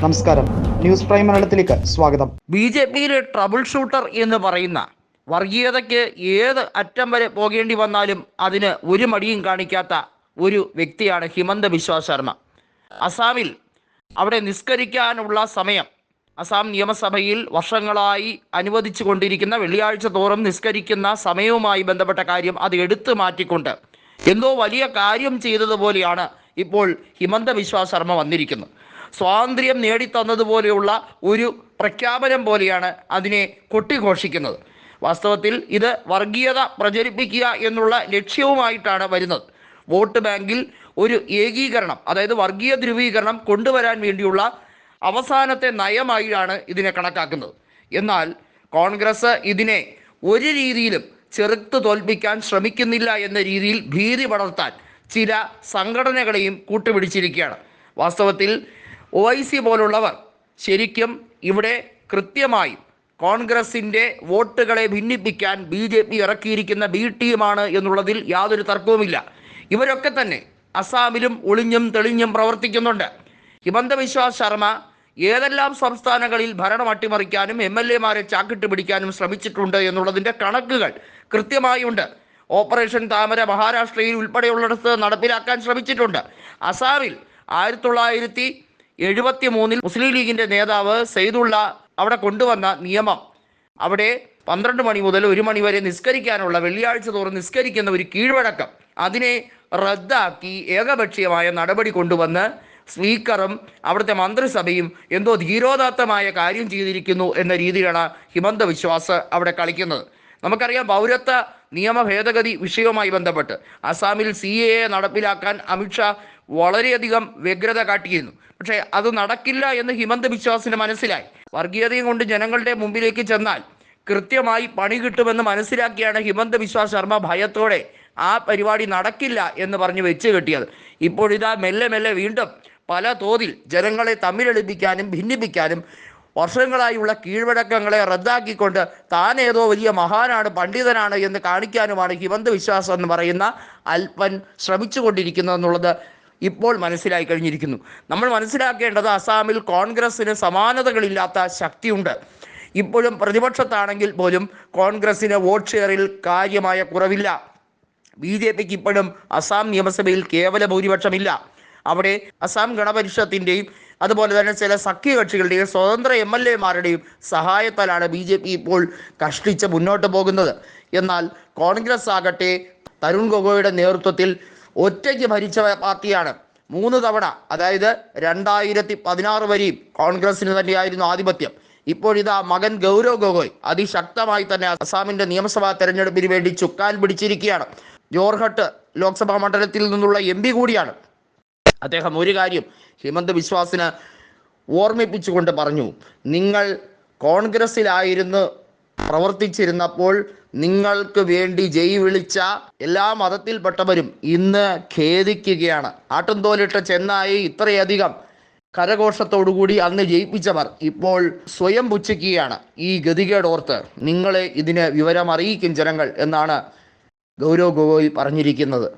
നമസ്കാരം. News prime മലയാളത്തിലേക്ക് സ്വാഗതം. ബി ജെ പിയിലെ ട്രബിൾ ഷൂട്ടർ എന്ന് പറയുന്ന വർഗീയതയ്ക്ക് ഏത് അറ്റം വരെ പോകേണ്ടി വന്നാലും അതിന് ഒരു മടിയും കാണിക്കാത്ത ഒരു വ്യക്തിയാണ് ഹിമന്ത ബിശ്വ ശർമ്മ. അസാമിൽ അവിടെ നിസ്കരിക്കാനുള്ള സമയം അസാം നിയമസഭയിൽ വർഷങ്ങളായി അനുവദിച്ചു കൊണ്ടിരിക്കുന്ന വെള്ളിയാഴ്ച തോറും നിസ്കരിക്കുന്ന സമയവുമായി ബന്ധപ്പെട്ട കാര്യം അത് എടുത്തു മാറ്റിക്കൊണ്ട് എന്തോ വലിയ കാര്യം ചെയ്തതുപോലെയാണ് ഇപ്പോൾ ഹിമന്ത ബിശ്വ ശർമ്മ വന്നിരിക്കുന്നത് സ്വാതന്ത്ര്യം നേടിത്തന്നതുപോലെയുള്ള ഒരു പ്രഖ്യാപനം പോലെയാണ് അതിനെ കൊട്ടിഘോഷിക്കുന്നത്. വാസ്തവത്തിൽ ഇത് വർഗീയത പ്രചരിപ്പിക്കുക എന്നുള്ള ലക്ഷ്യവുമായിട്ടാണ് വരുന്നത്. വോട്ട് ബാങ്കിൽ ഒരു ഏകീകരണം അതായത് വർഗീയ ധ്രുവീകരണം കൊണ്ടുവരാൻ വേണ്ടിയുള്ള അവസാനത്തെ നയമായിട്ടാണ് ഇതിനെ കണക്കാക്കുന്നത്. എന്നാൽ കോൺഗ്രസ് ഇതിനെ ഒരു രീതിയിലും ചെറുത്ത് തോൽപ്പിക്കാൻ ശ്രമിക്കുന്നില്ല എന്ന രീതിയിൽ ഭീതി പടർത്താൻ ചില സംഘടനകളെയും കൂട്ടുപിടിച്ചിരിക്കുകയാണ്. വാസ്തവത്തിൽ ഒ ഐ സി പോലുള്ളവർ ശരിക്കും ഇവിടെ കൃത്യമായും കോൺഗ്രസിന്റെ വോട്ടുകളെ ഭിന്നിപ്പിക്കാൻ ബി ജെ പി ഇറക്കിയിരിക്കുന്ന ബി ടീമാണ് എന്നുള്ളതിൽ യാതൊരു തർക്കവുമില്ല. ഇവരൊക്കെ തന്നെ അസാമിലും ഒളിഞ്ഞും തെളിഞ്ഞും പ്രവർത്തിക്കുന്നുണ്ട്. ഹിമന്ത വിശ്വാസ് ശർമ്മ ഏതെല്ലാം സംസ്ഥാനങ്ങളിൽ ഭരണം അട്ടിമറിക്കാനും എം എൽ എമാരെ ചാക്കിട്ട് പിടിക്കാനും ശ്രമിച്ചിട്ടുണ്ട് എന്നുള്ളതിന്റെ കണക്കുകൾ കൃത്യമായുണ്ട്. ഓപ്പറേഷൻ താമര മഹാരാഷ്ട്രയിൽ ഉൾപ്പെടെയുള്ളിടത്ത് നടപ്പിലാക്കാൻ ശ്രമിച്ചിട്ടുണ്ട്. അസാമിൽ ആയിരത്തി തൊള്ളായിരത്തി എഴുപത്തി മൂന്നിൽ മുസ്ലിം ലീഗിന്റെ നേതാവ് സെയ്ദുള്ള അവിടെ കൊണ്ടുവന്ന നിയമം. അവിടെ പന്ത്രണ്ട് മണി മുതൽ ഒരു മണി വരെ നിസ്കരിക്കാനുള്ള വെള്ളിയാഴ്ച തോറും നിസ്കരിക്കുന്ന ഒരു കീഴ്വഴക്കം. അതിനെ റദ്ദാക്കി ഏകപക്ഷീയമായ നടപടി കൊണ്ടുവന്ന് സ്പീക്കറും അവിടുത്തെ മന്ത്രിസഭയും എന്തോ ധീരോദാത്തമായ കാര്യം ചെയ്തിരിക്കുന്നു എന്ന രീതിയിലാണ് ഹിമന്ത വിശ്വാസ് അവിടെ കളിക്കുന്നത്. നമുക്കറിയാം പൗരത്വ നിയമ ഭേദഗതി വിഷയവുമായി ബന്ധപ്പെട്ട് അസാമിൽ സി എ നടപ്പിലാക്കാൻ അമിത്ഷാ വളരെയധികം വ്യഗ്രത കാട്ടിയിരുന്നു. പക്ഷേ അത് നടക്കില്ല എന്ന് ഹിമന്ത് ബിശ്വാസിന് മനസ്സിലായി. വർഗീയതയും കൊണ്ട് ജനങ്ങളുടെ മുമ്പിലേക്ക് ചെന്നാൽ കൃത്യമായി പണി കിട്ടുമെന്ന് മനസ്സിലാക്കിയാണ് ഹിമന്ത് ബിശ്വ ശർമ്മ ഭയത്തോടെ ആ പരിപാടി നടക്കില്ല എന്ന് പറഞ്ഞ് വെച്ച് കെട്ടിയത്. ഇപ്പോഴിതാ മെല്ലെ മെല്ലെ വീണ്ടും പല തോതിൽ ജനങ്ങളെ തമ്മിലടിപ്പിക്കാനും ഭിന്നിപ്പിക്കാനും വർഷങ്ങളായുള്ള കീഴ്വഴക്കങ്ങളെ റദ്ദാക്കിക്കൊണ്ട് താൻ ഏതോ വലിയ മഹാനാണ് പണ്ഡിതനാണ് എന്ന് കാണിക്കാനുമാണ് ഹിമന്ത വിശ്വാസം എന്ന് പറയുന്ന അല്പൻ ശ്രമിച്ചുകൊണ്ടിരിക്കുന്നതെന്നുള്ളത് ഇപ്പോൾ മനസ്സിലായി കഴിഞ്ഞിരിക്കുന്നു. നമ്മൾ മനസ്സിലാക്കേണ്ടത് അസാമിൽ കോൺഗ്രസ്സിന് സമാനതകളില്ലാത്ത ശക്തിയുണ്ട്. ഇപ്പോഴും പ്രതിപക്ഷത്താണെങ്കിൽ പോലും കോൺഗ്രസ്സിന് വോട്ട് ഷെയറിൽ കാര്യമായ കുറവില്ല. ബി ജെ പിക്ക് ഇപ്പോഴും അസാം നിയമസഭയിൽ കേവല ഭൂരിപക്ഷമില്ല. അവിടെ അസാം ഗണപരിഷത്തിന്റെയും അതുപോലെ തന്നെ ചില സഖ്യകക്ഷികളുടെയും സ്വതന്ത്ര എം എൽ എമാരുടെയും സഹായത്താലാണ് ബി ജെ പി ഇപ്പോൾ കഷ്ടിച്ച് മുന്നോട്ട് പോകുന്നത്. എന്നാൽ കോൺഗ്രസ് ആകട്ടെ തരുൺ ഗൊഗോയുടെ നേതൃത്വത്തിൽ ഒറ്റയ്ക്ക് ഭരിച്ച പാർട്ടിയാണ്. മൂന്ന് തവണ അതായത് രണ്ടായിരത്തി പതിനാറ് വരെയും കോൺഗ്രസിന് തന്നെയായിരുന്നു ആധിപത്യം. ഇപ്പോഴിതാ മകൻ ഗൗരവ് ഗൊഗോയ് അതിശക്തമായി തന്നെ അസാമിന്റെ നിയമസഭാ തെരഞ്ഞെടുപ്പിന് വേണ്ടി ചുക്കാൻ പിടിച്ചിരിക്കുകയാണ്. ജോർഹട്ട് ലോക്സഭാ മണ്ഡലത്തിൽ നിന്നുള്ള എം കൂടിയാണ്. അദ്ദേഹം ഒരു കാര്യം ഹിമന്ത ബിശ്വാസിന് ഓർമ്മിപ്പിച്ചുകൊണ്ട് പറഞ്ഞു. നിങ്ങൾ കോൺഗ്രസ്സിലായിരുന്നു പ്രവർത്തിച്ചിരുന്നപ്പോൾ നിങ്ങൾക്ക് വേണ്ടി ജയി വിളിച്ച എല്ലാ മതത്തിൽപ്പെട്ടവരും ഇന്ന് ഖേദിക്കുകയാണ്. ആട്ടുംതോലിട്ട ചെന്നായി ഇത്രയധികം കരഘോഷത്തോടുകൂടി അന്ന് ജയിപ്പിച്ചവർ ഇപ്പോൾ സ്വയം പുച്ഛിക്കുകയാണ്. ഈ ഗതികേടോർത്ത് നിങ്ങളെ ഇതിന് വിവരം അറിയിക്കും ജനങ്ങൾ എന്നാണ് ഗൗരവ് ഗൊഗോയ് പറഞ്ഞിരിക്കുന്നത്.